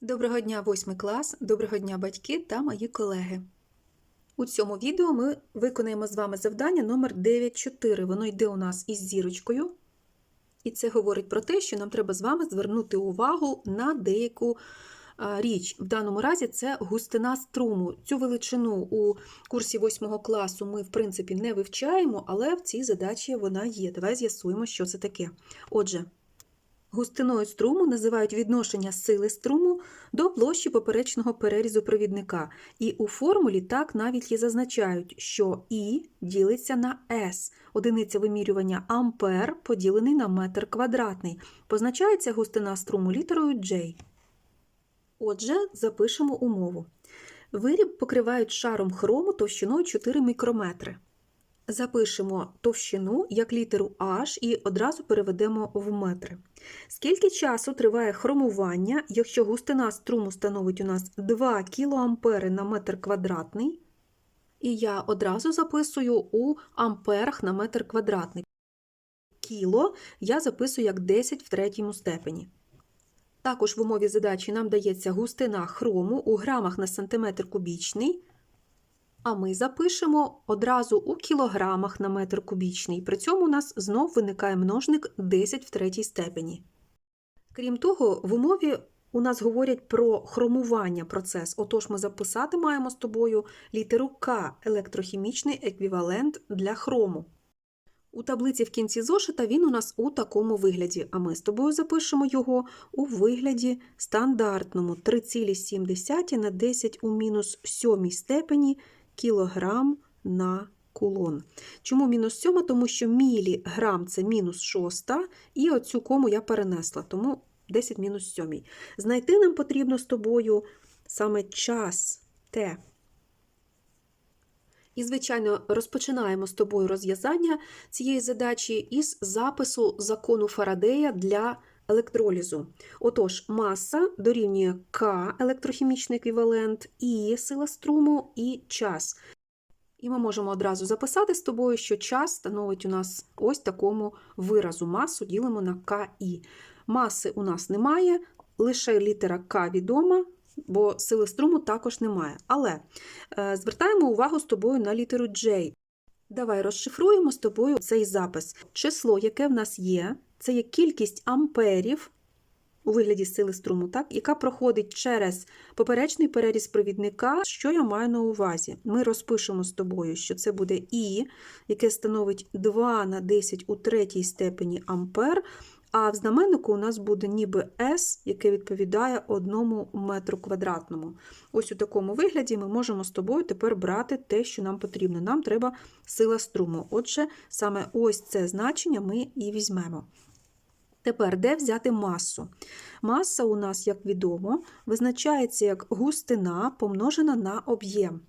Доброго дня, восьмий клас, доброго дня, батьки та мої колеги. У цьому відео ми виконаємо з вами завдання номер 9.4. Воно йде у нас із зірочкою. І це говорить про те, що нам треба з вами звернути увагу на деяку річ. В даному разі це густина струму. Цю величину у курсі 8 класу ми, в принципі, не вивчаємо, але в цій задачі вона є. Давай з'ясуємо, що це таке. Отже, Густиною струму називають відношення сили струму до площі поперечного перерізу провідника. І у формулі так навіть і зазначають, що І ділиться на С. Одиниця вимірювання ампер поділений на метр квадратний. Позначається густина струму літерою J. Отже, запишемо умову. Виріб покривають шаром хрому товщиною 4 мікрометри. Запишемо товщину як літеру H і одразу переведемо в метри. Скільки часу триває хромування, якщо густина струму становить у нас 2 кА на метр квадратний? І я одразу записую у амперах на метр квадратний. Кіло я записую як 10 в третьому степені. Також в умові задачі нам дається густина хрому у грамах на сантиметр кубічний. А ми запишемо одразу у кілограмах на метр кубічний. При цьому у нас знов виникає множник 10 в третій степені. Крім того, в умові у нас говорять про хромування процес. Отож, ми записати маємо з тобою літеру К електрохімічний еквівалент для хрому. У таблиці в кінці зошита він у нас у такому вигляді, а ми з тобою запишемо його у вигляді стандартному 3,7 на 10 у мінус 7 степені кілограм на кулон. Чому мінус 7? Тому що міліграм це мінус 6, і оцю кому я перенесла, тому 10 мінус 7. Знайти нам потрібно з тобою саме час Т. І, звичайно, розпочинаємо з тобою розв'язання цієї задачі із запису закону Фарадея для електролізу. Отож, маса дорівнює К електрохімічний еквівалент, І сила струму і час. І ми можемо одразу записати з тобою, що час становить у нас ось такому виразу. Масу ділимо на КІ. Маси у нас немає, лише літера К відома, бо сили струму також немає. Але е, звертаємо увагу з тобою на літеру J. Давай розшифруємо з тобою цей запис. Число, яке в нас є, це є кількість амперів у вигляді сили струму, так, яка проходить через поперечний переріз провідника. Що я маю на увазі? Ми розпишемо з тобою, що це буде І, яке становить 2 на 10 у третій степені ампер, а в знаменнику у нас буде ніби S, яке відповідає 1 метру квадратному. Ось у такому вигляді ми можемо з тобою тепер брати те, що нам потрібно. Нам треба сила струму. Отже, саме ось це значення ми і візьмемо. Тепер, де взяти масу? Маса у нас, як відомо, визначається як густина помножена на об'єм.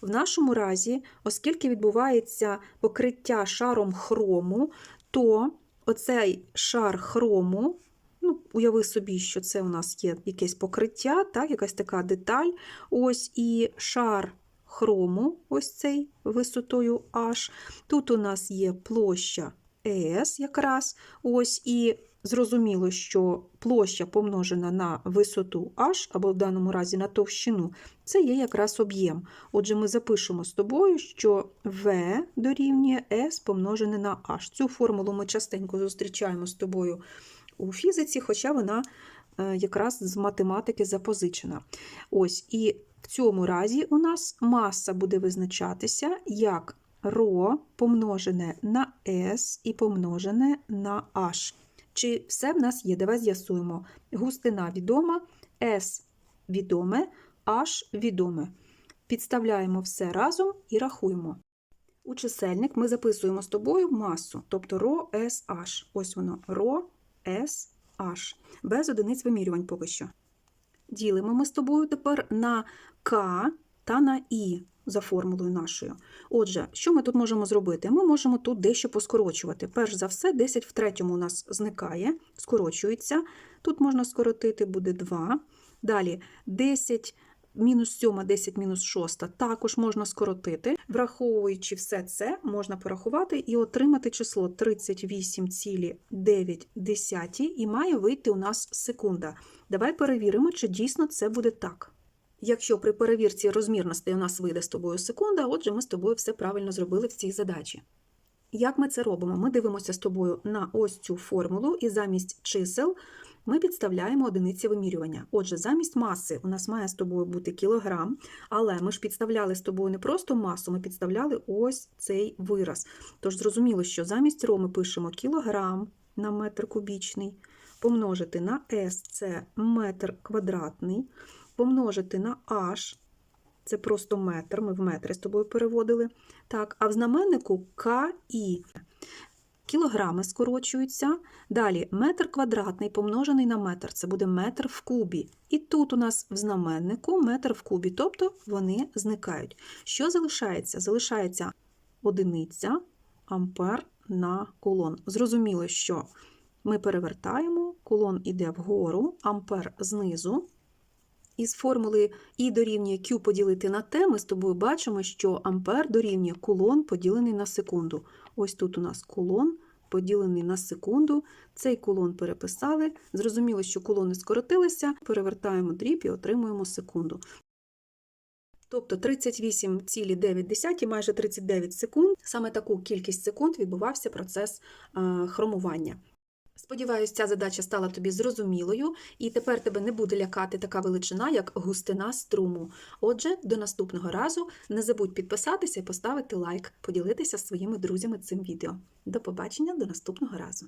В нашому разі, оскільки відбувається покриття шаром хрому, то оцей шар хрому, ну, уяви собі, що це у нас є якесь покриття, так, якась така деталь. Ось і шар хрому, ось цей висотою H. Тут у нас є площа ES якраз. Ось і зрозуміло, що площа помножена на висоту H, або в даному разі на товщину, це є якраз об'єм. Отже, ми запишемо з тобою, що V дорівнює S помножене на H. Цю формулу ми частенько зустрічаємо з тобою у фізиці, хоча вона е, якраз з математики запозичена. Ось, і в цьому разі у нас маса буде визначатися як ρ помножене на S і помножене на H. Чи все в нас є? Давай з'ясуємо. Густина відома, S відоме, H відоме. Підставляємо все разом і рахуємо. У чисельник ми записуємо з тобою масу, тобто ρSH. Ось воно ρSH. Без одиниць вимірювань поки що. Ділимо ми з тобою тепер на К та на І за формулою нашою. Отже, що ми тут можемо зробити? Ми можемо тут дещо поскорочувати. Перш за все, 10 в третьому у нас зникає, скорочується. Тут можна скоротити, буде 2. Далі 10 мінус 7, 10, мінус 6 також можна скоротити. Враховуючи все це, можна порахувати і отримати число 38,9 і має вийти у нас секунда. Давай перевіримо, чи дійсно це буде так. Якщо при перевірці розмірностей у нас вийде з тобою секунда, отже, ми з тобою все правильно зробили в цій задачі. Як ми це робимо? Ми дивимося з тобою на ось цю формулу, і замість чисел ми підставляємо одиниці вимірювання. Отже, замість маси у нас має з тобою бути кілограм, але ми ж підставляли з тобою не просто масу, ми підставляли ось цей вираз. Тож зрозуміло, що замість ро ми пишемо кілограм на метр кубічний, помножити на S – це метр квадратний, помножити на H – це просто метр, ми в метри з тобою переводили. Так, а в знаменнику КІ. Кілограми скорочуються. Далі метр квадратний помножений на метр. Це буде метр в кубі. І тут у нас в знаменнику метр в кубі, тобто вони зникають. Що залишається? Залишається одиниця ампер на кулон. Зрозуміло, що ми перевертаємо, кулон іде вгору, ампер знизу. Із формули І дорівнює Q поділити на T, ми з тобою бачимо, що ампер дорівнює кулон поділений на секунду. Ось тут у нас кулон поділений на секунду. Цей кулон переписали. Зрозуміло, що кулони скоротилися, перевертаємо дріб і отримуємо секунду. Тобто 38,9, майже 39 секунд. Саме таку кількість секунд відбувався процес е, хромування. Сподіваюсь, ця задача стала тобі зрозумілою, і тепер тебе не буде лякати така величина, як густина струму. Отже, до наступного разу не забудь підписатися і поставити лайк, поділитися з своїми друзями цим відео. До побачення до наступного разу!